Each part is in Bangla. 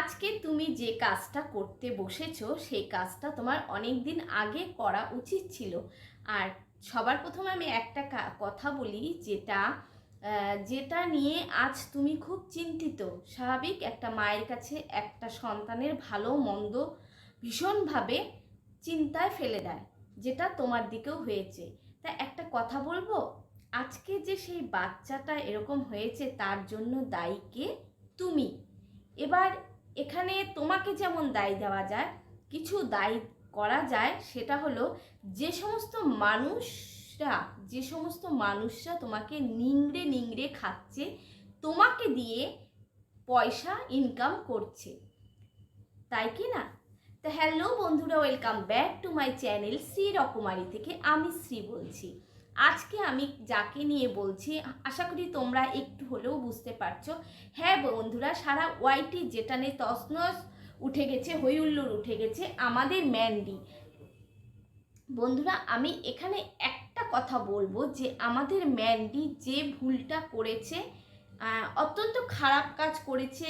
আজকে তুমি যে কাজটা করতে বসেছো, সেই কাজটা তোমার অনেক দিন আগে করা উচিত ছিল। আর সবার প্রথমে আমি একটা কথা বলি যেটা যেটা নিয়ে আজ তুমি খুব চিন্তিত। স্বাভাবিক একটা মায়ের কাছে একটা সন্তানের ভালো, মন্দ, ভীষণভাবে চিন্তায় ফেলে দেয়, যেটা তোমার দিকেও হয়েছে। তা একটা কথা বলব? আজকে যে সেই বাচ্চাটা এরকম হয়েছে, তার জন্য দায়ী কে? তুমি। এবার এখানে তোমাকে যেমন দায়ী দেওয়া যায়, কিছু দায়ী করা যায়, সেটা হলো যে সমস্ত মানুষরা, যে সমস্ত মানুষরা তোমাকে নিংড়ে নিংড়ে খাচ্ছে, তোমাকে দিয়ে পয়সা ইনকাম করছে। তাই কি না? তো হ্যালো বন্ধুরা welcome back to my channel Shri Rokomari থেকে আমি শ্রী বলছি। আজকে আমি যাকে নিয়ে বলছি, আশা করি তোমরা একটু হলেও বুঝতে পারছ। হ্যাঁ বন্ধুরা, সারা ওয়াইটি যেটা নিয়ে তসনস উঠে গেছে হইহুল্লোড় উঠে গেছে, আমাদের ম্যান্ডি বন্ধুরা, আমি এখানে একটা কথা বলব যে, আমাদের ম্যান্ডি যে ভুলটা করেছে অত্যন্ত খারাপ কাজ করেছে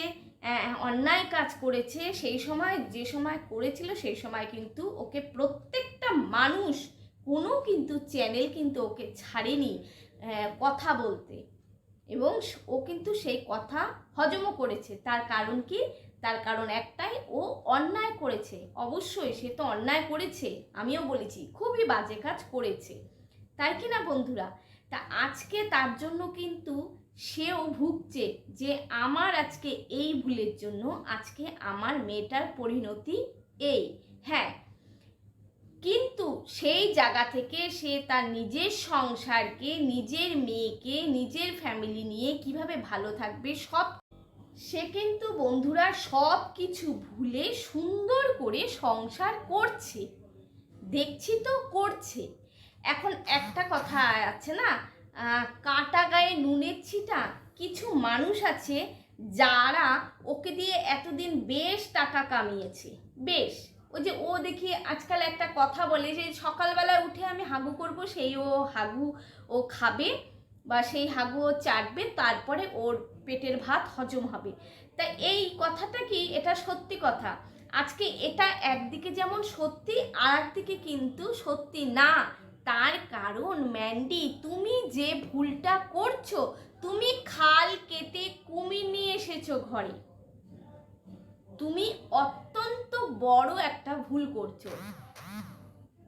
অন্যায় কাজ করেছে, সেই সময় যে সময় করেছিল, সেই সময় কিন্তু ওকে প্রত্যেকটা মানুষ কোনো কিন্তু চ্যানেল কিন্তু ওকে ছাড়েনি কথা বলতে। এবং ও কিন্তু সেই কথা হজমও করেছে। তার কারণ কি? তার কারণ একটাই, ও অন্যায় করেছে। অবশ্যই সে তো অন্যায় করেছে, আমিও বলেছি, খুবই বাজে কাজ করেছে। তাই কি না বন্ধুরা? তা আজকে তার জন্য কিন্তু সেও ভুগছে যে আমার আজকে এই ভুলের জন্য আজকে আমার মেয়েটার পরিণতি এই। হ্যাঁ কিন্তু সেই জায়গা থেকে সে তার নিজের সংসারকে, নিজের মেয়েকে, নিজের ফ্যামিলি নিয়ে কীভাবে ভালো থাকবে সব সে কিন্তু বন্ধুরা সব কিছু ভুলে সুন্দর করে সংসার করছে। দেখছি তো করছে। এখন একটা কথা আছে না? কাটা গায়ে নুনের ছিটা। কিছু মানুষ আছে যারা ওকে দিয়ে এতদিন বেশ টাকা কামিয়েছে। বেশ। ওই যে ও দেখি আজকাল একটা কথা বলে যে সকালবেলা উঠে আমি হাগু করব, সেই ও হাগু ও খাবে বা সেই হাগু ও চাটবে, তারপরে ওর পেটের ভাত হজম হবে। তা এই কথাটা কি? এটা সত্যি কথা। আজকে এটা একদিকে যেমন সত্যি আর একদিকে কিন্তু সত্যি না। তার কারণ ম্যান্ডি, তুমি যে ভুলটা করছ, তুমি খাল কেটে কুমির নিয়ে এসেছ ঘরে। তুমি অত্যন্ত বড় একটা ভুল করছ।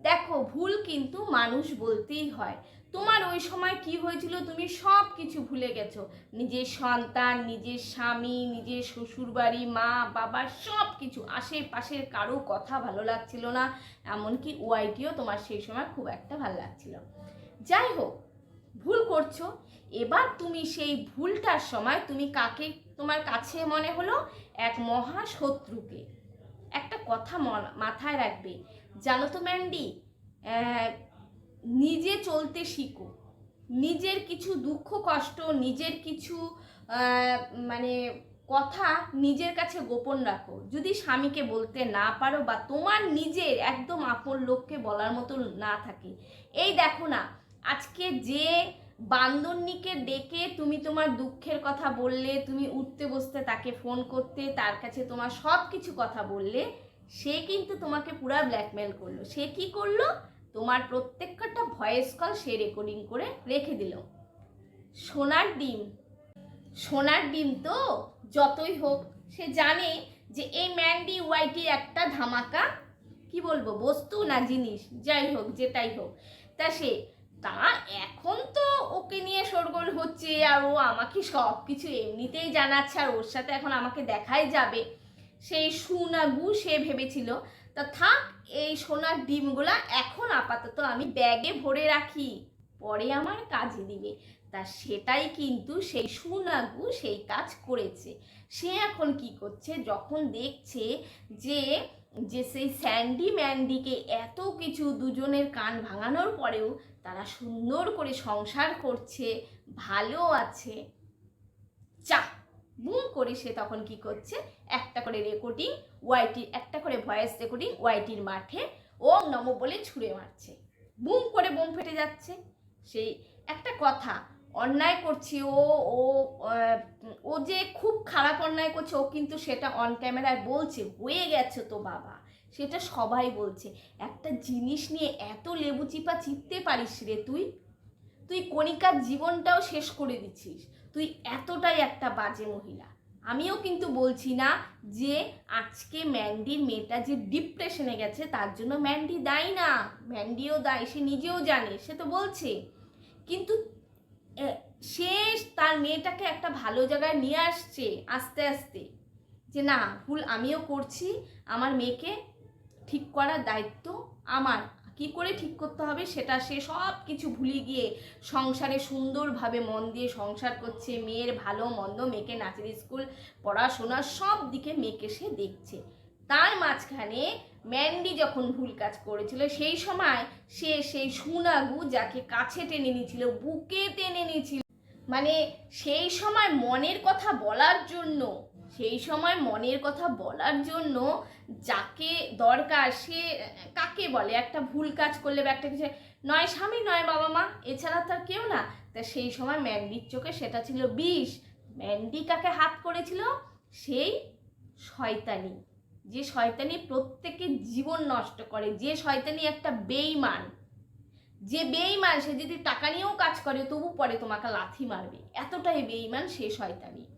দেখো, ভুল কিন্তু মানুষ বলতেই হয়। তোমার ওই সময় কি হয়েছিল? তুমি সব কিছু ভুলে গেছো। নিজের সন্তান, নিজের স্বামী, নিজের শ্বশুরবাড়ি, মা, বাবা সব কিছু আশেপাশের কারও কথা ভালো লাগছিল না, এমনকি ওয়াইটিও তোমার সেই সময় খুব একটা ভালো লাগছিল। যাই হোক, ভুল করছ। এবার তুমি সেই ভুলটার সময় তুমি কাকে তোমার কাছে মনে হলো এক মহা শত্রুকে। একটা কথা মাথায় রাখবে। জানো তো ম্যান্ডি নিজে চলতে শিখো। নিজের কিছু দুঃখ, কষ্ট, নিজের কিছু মানে কথা নিজের কাছে গোপন রাখো। যদি স্বামীকে বলতে না পারো বা তোমার নিজের একদম আপন লোককে বলার মতো না থাকে। এই দেখো না, আজকে যে বান্দরনিকে ডেকে তুমি তোমার দুঃখের কথা বললে, তুমি উঠতে বসতে তাকে ফোন করতে, তার কাছে তোমার সব কিছু কথা বললে, সে কিন্তু তোমাকে পুরা ব্ল্যাকমেল করল। সে কি করল? তোমার প্রত্যেকটা ভয়েস কল সে রেকর্ডিং করে রেখে দিল। সোনার ডিম সোনার ডিম তো যতই হোক, সে জানে যে এই ম্যান্ডি ওয়াইটি একটা ধামাকা, কি বলব, বস্তু না জিনিস, যাই হোক, যেটাই হোক। তা সে তা এখন তো ওকে নিয়ে শোরগোল হচ্ছে আর ও আমাকে সব কিছু এমনিতেই জানাচ্ছে আর ওর সাথে এখন আমাকে দেখাই যাবে। সেই সুনাগু সে ভেবেছিল। তা থাক, এই সোনার ডিমগুলা এখন আপাতত আমি ব্যাগে ভরে রাখি। পরে আমার কাজে দিবে। তা সেটাই কিন্তু সেই সুনাগু সেই কাজ করেছে। সে এখন কি করছে? যখন দেখছে যে যে সেই স্যান্ডি ম্যান্ডিকে এত কিছু দুজনের কান ভাঙানোর পরেও তারা সুন্দর করে সংসার করছে, ভালো আছে। চা, বুম করে সে তখন কি করছে? একটা করে রেকর্ডিং ওয়াইটি, একটা করে ভয়েস রেকর্ডিং ওয়াইটির মাঠে ওম নম বলে ছুঁড়ে মারছে। বুম করে বোম ফেটে যাচ্ছে। সেই একটা কথা, অন্যায় করছি ও ও ও যে খুব খারাপ অন্যায় করছে, ও কিন্তু সেটা অন ক্যামেরায় বলছে, হয়ে গেছে তো বাবা। সেটা সবাই বলছে। একটা জিনিস নিয়ে এত লেবু চিপা চিপতে পারিস রে তুই তুই কণিকার জীবনটাও শেষ করে দিচ্ছিস। তুই এতটাই একটা বাজে মহিলা। আমিও কিন্তু বলছি না যে আজকে ম্যান্ডির মেয়েটা যে ডিপ্রেশনে গেছে, তার জন্য ম্যান্ডি দায়ী না। ম্যান্ডিও দায়ী, সে নিজেও জানে, সে তো বলছে। কিন্তু সে তার মেয়েটাকে একটা ভালো জায়গায় নিয়ে আসছে আস্তে আস্তে। যে না, ভুল আমিও করছি, আমার মেয়েকে ঠিক করার দায়িত্ব আমার। কি করে ঠিক করতে হবে সেটা সে সব কিছু ভুলে গিয়ে সংসারে সুন্দরভাবে মন দিয়ে সংসার করছে, মেয়ের ভালো মন্দ মেয়েকে নাচের স্কুল, পড়াশোনা সব দিকে মেয়েকে সে দেখছে। তার মাঝখানে ম্যান্ডি যখন ভুল কাজ করেছিল, সেই সময় সে সেই সুনাগু যাকে কাছে টেনে নিয়েছিল, বুকে টেনে নিয়েছিল। মানে সেই সময় মনের কথা বলার জন্য সেই সময় মনের কথা বলার জন্য যাকে দরকার সে, কাকে বলে? একটা ভুল কাজ করলে বা একটা কিছু নয় স্বামী, নয় বাবা মা, এছাড়া তার কেউ না। তা সেই সময় ম্যান্ডির চোখে সেটা ছিল বিষ। ম্যান্ডি কাকে হাত করেছিল? সেই শয়তানি। যে শয়তানি প্রত্যেকের জীবন নষ্ট করে। যে শয়তানি একটা বেইমান যে বেইমান সে যদি টাকা নিয়েও কাজ করে, তবু পরে তোমাকে লাথি মারবে। এতটাই বেইমান সে শয়তানি।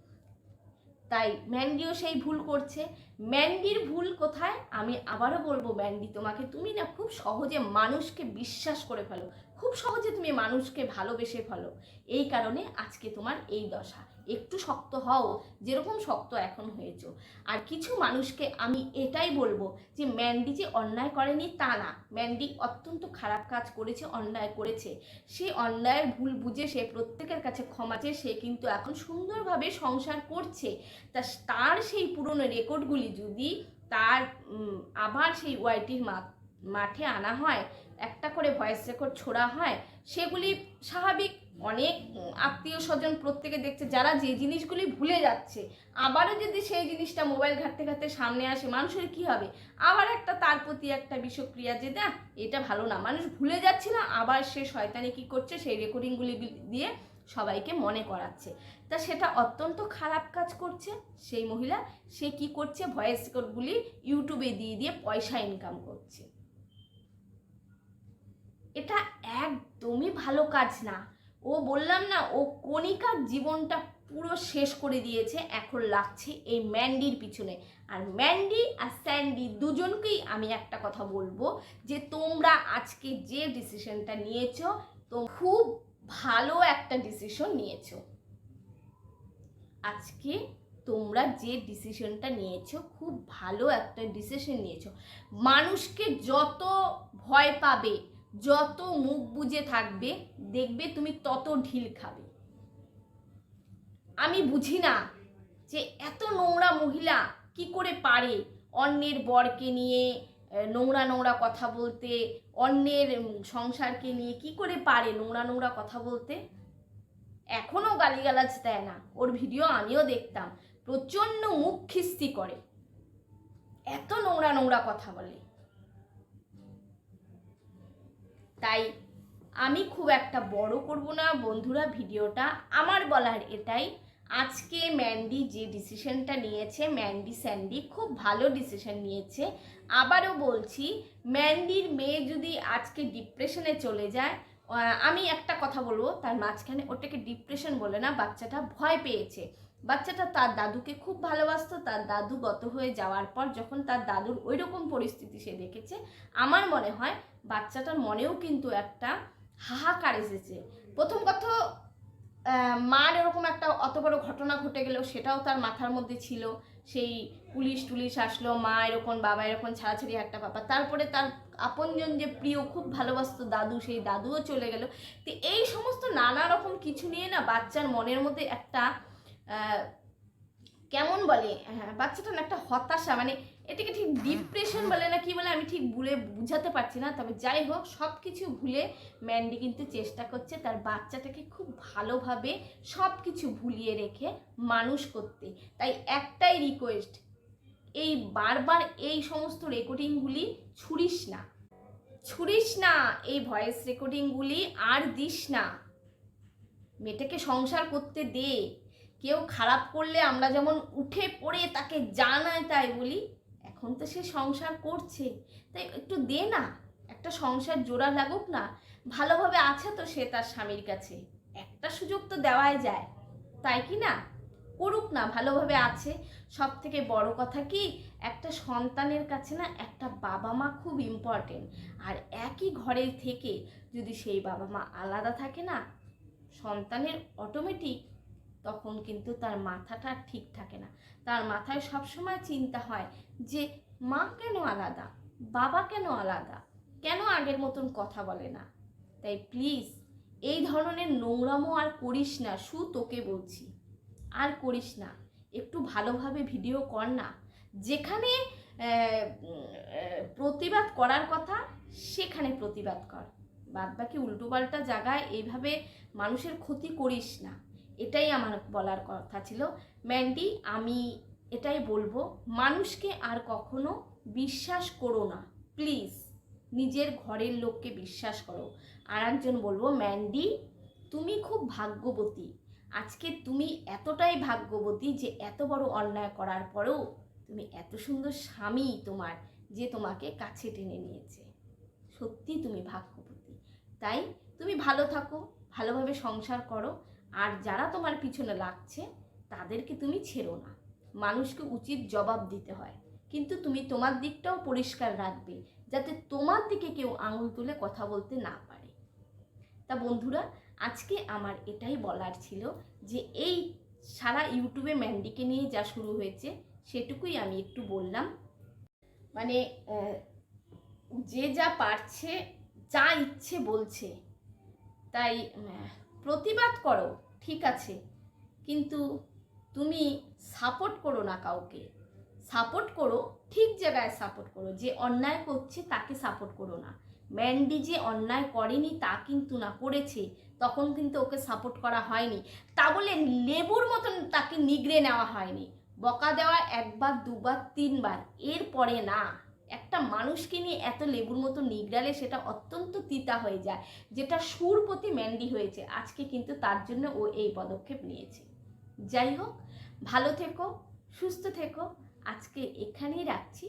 তাই ম্যান্ডিও সেই ভুল করছে। ম্যান্ডির ভুল কোথায়? আমি আবারও বলব, ম্যান্ডি তোমাকে, তুমি না খুব সহজে মানুষকে বিশ্বাস করে ফেলো। খুব সহজে তুমি মানুষকে ভালোবেসে ফেলো। এই কারণে আজকে তোমার এই দশা। একটু শক্ত হও, যেরকম শক্ত এখন হয়েছো। আর কিছু মানুষকে আমি এটাই বলব যে, ম্যান্ডি যে অন্যায় করেনি তা না। ম্যান্ডি অত্যন্ত খারাপ কাজ করেছে, অন্যায় করেছে। সে অন্যায়ের ভুল বুঝে সে প্রত্যেকের কাছে ক্ষমা চেয়ে সে কিন্তু এখন সুন্দরভাবে সংসার করছে। তা তার সেই পুরনো রেকর্ডগুলি যদি তার আবার সেই ওয়াইটির মাঠে আনা হয়, একটা করে ভয়েস রেকর্ড ছোড়া হয়, সেগুলি স্বাভাবিক অনেক আত্মীয় স্বজন প্রত্যেকে দেখছে, যারা যে জিনিসগুলি ভুলে যাচ্ছে, আবারও যদি সেই জিনিসটা মোবাইল ঘাটতে ঘাটতে সামনে আসে, মানুষের কি হবে? আবার একটা তার প্রতি একটা বিষক্রিয়া যে না এটা ভালো না। মানুষ ভুলে যাচ্ছে না, আবার সে শয়তানি কি করছে, সেই রেকর্ডিংগুলি দিয়ে সবাইকে মনে করাচ্ছে। তা সেটা অত্যন্ত খারাপ কাজ করছে, সেই মহিলা, সে কি করছে? ভয়েস রেকর্ডগুলি ইউটিউবে দিয়ে দিয়ে পয়সা ইনকাম করছে। এটা একদমই ভালো কাজ না। ও বললাম না, ও কণিকার জীবনটা পুরো শেষ করে দিয়েছে, এখন লাগছে এই ম্যান্ডির পিছনে। আর ম্যান্ডি আর স্যান্ডি দুজনকেই আমি একটা কথা বলব যে, তোমরা আজকে যে ডিসিশনটা নিয়েছো তো খুব ভালো একটা ডিসিশন নিয়েছো। আজকে তোমরা যে ডিসিশনটা নিয়েছো, খুব ভালো একটা ডিসিশন নিয়েছো। মানুষকে যত ভয় পাবে যত মুখ বুজে থাকবে, দেখবে তুমি তত ঢিল খাবে। আমি বুঝি না যে এত নোংরা মহিলা কি করে পারে অন্যের বরকে নিয়ে নোংরা নোংরা কথা বলতে, অন্যের সংসারকে নিয়ে কি করে পারে নোংরা নোংরা কথা বলতে? এখনও গালিগালাজ দেয় না। ওর ভিডিও আমিও দেখতাম। প্রচণ্ড মুখ খিস্তি করে। এত নোংরা নোংরা কথা বলে। তাই আমি খুব একটা বড় করব না, বন্ধুরা, ভিডিওটা আমার বলার এটাই। আজকে ম্যান্ডি যে ডিসিশনটা নিয়েছে, ম্যান্ডি স্যান্ডি খুব ভালো ডিসিশন নিয়েছে। আবারও বলছি, ম্যান্ডির মেয়ে যদি আজকে ডিপ্রেশনে চলে যায় আমি একটা কথা বলব, তার মাঝখানে ওটাকে ডিপ্রেশন বলে না, বাচ্চাটা ভয় পেয়েছে। বাচ্চাটা তার দাদুকে খুব ভালোবাসতো, তার দাদু গত হয়ে যাওয়ার পর যখন তার দাদুর ওই রকম পরিস্থিতি সে দেখেছে, আমার মনে হয় বাচ্চাটার মনেও কিন্তু একটা হাহাকার এসেছে। প্রথম কথা মার এরকম একটা অত বড় ঘটনা ঘটে গেলেও সেটাও তার মাথার মধ্যে ছিল। সেই পুলিশ টুলিশ আসলো, মা এরকম, বাবা এরকম, ছাড়াছাড়ি একটা ব্যাপার। তারপরে তার আপনজন যে প্রিয়, খুব ভালোবাসতো দাদু, সেই দাদুও চলে গেল। তো এই সমস্ত নানা রকম কিছু নিয়ে না বাচ্চার মনের মধ্যে একটা কেমন বলে? হ্যাঁ বাচ্চাটা না একটা হতাশা মানে এটাকে ঠিক ডিপ্রেশন বলে না কি বলে, আমি ঠিক ভুলে বুঝাতে পারছি না। তবে যাই হোক সব কিছু ভুলে ম্যান্ডি কিন্তু চেষ্টা করছে তার বাচ্চাটাকে খুব ভালোভাবে সব কিছু ভুলিয়ে রেখে মানুষ করতে। তাই একটাই রিকোয়েস্ট এই বারবার এই সমস্ত রেকর্ডিংগুলি ছুড়িস না। ছুড়িস না এই ভয়েস রেকর্ডিংগুলি আর দিস না। মেয়েটাকে সংসার করতে দে। কেউ খারাপ করলে আমরা যেমন উঠে পড়ে তাকে জানায় তাই বলি, এখন তো সে সংসার করছে। তাই একটু দে না, একটা সংসার জোড়া লাগুক না, ভালোভাবে আছে তো সে তার স্বামীর কাছে, একটা সুযোগ তো দেওয়াই যায়, তাই কি না? করুক না, ভালোভাবে আছে। সব থেকে বড় কথা কি, একটা সন্তানের কাছে না একটা বাবা মা খুব ইম্পর্টেন্ট আর একই ঘরের থেকে যদি সেই বাবা মা আলাদা থাকে না, সন্তানের অটোমেটিক তখন কিন্তু তার মাথাটা ঠিক থাকে না। তার মাথায় সবসময় চিন্তা হয় যে, মা কেন আলাদা? বাবা কেন আলাদা? কেন আগের মতন কথা বলে না? তাই প্লিজ এই ধরনের নোংরামো আর করিস না শু তোকে বলছি। আর করিস না, একটু ভালোভাবে ভিডিও কর না। যেখানে প্রতিবাদ করার কথা, সেখানে প্রতিবাদ কর। বাদ বাকি উল্টোপাল্টা জায়গায় এইভাবে মানুষের ক্ষতি করিস না। এটাই আমার বলার কথা ছিল। ম্যান্ডি, আমি এটাই বলব, মানুষকে আর কখনো বিশ্বাস করো না। প্লিজ, নিজের ঘরের লোককে বিশ্বাস করো। আর একজন বলব, ম্যান্ডি, তুমি খুব ভাগ্যবতী। আজকে তুমি এতটাই ভাগ্যবতী যে এত বড় অন্যায় করার পরেও তুমি এত সুন্দর স্বামী তোমার যে তোমাকে কাছে টেনে নিয়েছে। সত্যি তুমি ভাগ্যবতী। তাই তুমি ভালো থাকো, ভালোভাবে সংসার করো আর যারা তোমার পিছনে লাগছে, তাদেরকে তুমি ছেড়ো না। মানুষকে উচিত জবাব দিতে হয়। কিন্তু তুমি তোমার দিকটাও পরিষ্কার রাখবে, যাতে তোমার দিকে কেউ আঙুল তুলে কথা বলতে না পারে। তা বন্ধুরা, আজকে আমার এটাই বলার ছিল যে, এই সারা ইউটিউবে ম্যান্ডিকে নিয়ে যা শুরু হয়েছে, সেটুকুই আমি একটু বললাম। মানে যে যা পারছে, যা ইচ্ছে বলছে, তাই প্রতিবাদ করো, ঠিক আছে। কিন্তু তুমি সাপোর্ট করো না কাউকে। সাপোর্ট করো, ঠিক জায়গায় সাপোর্ট করো। যে অন্যায় করছে তাকে সাপোর্ট করো না। ম্যান্ডি যে অন্যায় করেনি তা কিন্তু না করেছে, তখন কিন্তু ওকে সাপোর্ট করা হয়নি। তা বলে লেবুর মতন তাকে নিগড়ে নেওয়া হয়নি। বকা দেওয়া একবার, দুবার, তিনবার, এরপরে না। একটা মানুষকে নিয়ে এত লেবুর মতো নিগড়ালে সেটা অত্যন্ত তিতা হয়ে যায়, যেটা সুর প্রতি ম্যান্ডি হয়েছে। আজকে কিন্তু তার জন্য ও এই পদক্ষেপ নিয়েছে। যাই হোক, ভালো থেকো, সুস্থ থেকো। আজকে এখানেই রাখছি।